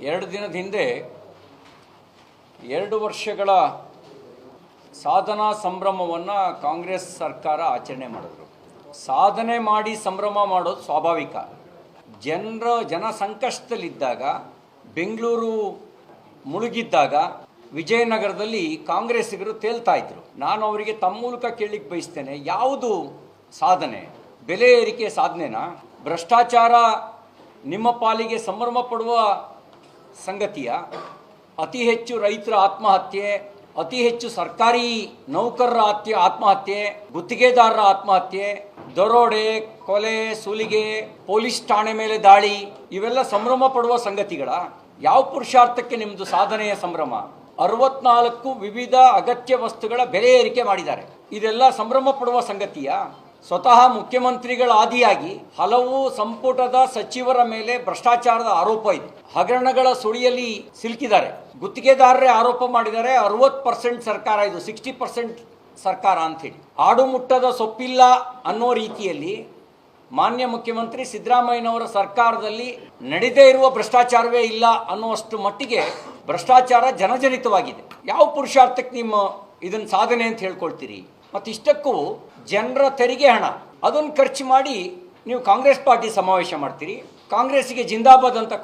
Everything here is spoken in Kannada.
ಎರಡು ದಿನದ ಹಿಂದೆ ಎರಡು ವರ್ಷಗಳ ಸಾಧನಾ ಸಂಭ್ರಮವನ್ನು ಕಾಂಗ್ರೆಸ್ ಸರ್ಕಾರ ಆಚರಣೆ ಮಾಡಿದ್ರು. ಸಾಧನೆ ಮಾಡಿ ಸಂಭ್ರಮ ಮಾಡೋದು ಸ್ವಾಭಾವಿಕ. ಜನರ ಜನ ಸಂಕಷ್ಟದಲ್ಲಿದ್ದಾಗ ಬೆಂಗಳೂರು ಮುಳುಗಿದ್ದಾಗ ವಿಜಯನಗರದಲ್ಲಿ ಕಾಂಗ್ರೆಸ್ಸಿಗರು ತೇಲ್ತಾ ಇದ್ರು. ನಾನು ಅವರಿಗೆ ತಮ್ಮ ಮೂಲಕ ಕೇಳಲಿಕ್ಕೆ ಬಯಸ್ತೇನೆ, ಯಾವುದು ಸಾಧನೆ? ಬೆಲೆ ಏರಿಕೆ ಸಾಧನೆನಾ? ಭ್ರಷ್ಟಾಚಾರ ನಿಮ್ಮ ಪಾಲಿಗೆ ಸಂಭ್ರಮ ಪಡುವ ಸಂಗತಿಯ ಅತಿ ಹೆಚ್ಚು ರೈತರ ಆತ್ಮಹತ್ಯೆ, ಅತಿ ಹೆಚ್ಚು ಸರ್ಕಾರಿ ನೌಕರರ ಆತ್ಯ, ಆತ್ಮಹತ್ಯೆ, ಗುತ್ತಿಗೆದಾರರ ಆತ್ಮಹತ್ಯೆ, ದರೋಡೆ, ಕೊಲೆ, ಸುಲಿಗೆ, ಪೊಲೀಸ್ ಠಾಣೆ ಮೇಲೆ ದಾಳಿ, ಇವೆಲ್ಲ ಸಂಭ್ರಮ ಪಡುವ ಸಂಗತಿಗಳ ಯಾವ ಪುರುಷಾರ್ಥಕ್ಕೆ ನಿಮ್ಮದು ಸಾಧನೆಯ ಸಂಭ್ರಮ? ಅರವತ್ನಾಲ್ಕು ವಿವಿಧ ಅಗತ್ಯ ವಸ್ತುಗಳ ಬೆಲೆ ಏರಿಕೆ ಮಾಡಿದ್ದಾರೆ. ಇದೆಲ್ಲ ಸಂಭ್ರಮ ಪಡುವ ಸಂಗತಿಯ ಸ್ವತಃ ಮುಖ್ಯಮಂತ್ರಿಗಳ ಆದಿಯಾಗಿ ಹಲವು ಸಂಪುಟದ ಸಚಿವರ ಮೇಲೆ ಭ್ರಷ್ಟಾಚಾರದ ಆರೋಪ ಇದೆ ಹಗರಣಗಳ ಸುಳಿಯಲ್ಲಿ ಸಿಲುಕಿದ್ದಾರೆ. ಗುತ್ತಿಗೆದಾರರೇ ಆರೋಪ ಮಾಡಿದ್ದಾರೆ ಅರವತ್ತು ಪರ್ಸೆಂಟ್ ಸರ್ಕಾರ ಇದು, ಸಿಕ್ಸ್ಟಿ ಪರ್ಸೆಂಟ್ ಸರ್ಕಾರ ಅಂಥೇಳಿ. ಆಡು ಮುಟ್ಟದ ಸೊಪ್ಪಿಲ್ಲ ಅನ್ನೋ ರೀತಿಯಲ್ಲಿ ಮಾನ್ಯ ಮುಖ್ಯಮಂತ್ರಿ ಸಿದ್ದರಾಮಯ್ಯನವರ ಸರ್ಕಾರದಲ್ಲಿ ನಡೆದೇ ಇರುವ ಭ್ರಷ್ಟಾಚಾರವೇ ಇಲ್ಲ ಅನ್ನುವಷ್ಟು ಮಟ್ಟಿಗೆ ಭ್ರಷ್ಟಾಚಾರ ಜನಜನಿತವಾಗಿದೆ. ಯಾವ ಪುರುಷಾರ್ಥಕ್ಕೆ ನಿಮ್ಮ ಇದನ್ನ ಸಾಧನೆ ಅಂತ ಹೇಳ್ಕೊಳ್ತೀರಿ. ಮತ್ತು ಇಷ್ಟಕ್ಕೂ ಜನರ ತೆರಿಗೆ ಹಣ ಅದನ್ನು ಖರ್ಚು ಮಾಡಿ ನೀವು ಕಾಂಗ್ರೆಸ್ ಪಾರ್ಟಿ ಸಮಾವೇಶ ಮಾಡ್ತೀರಿ. ಕಾಂಗ್ರೆಸ್ಸಿಗೆ ಜಿಂದಾಬಾದ್ ಅಂತ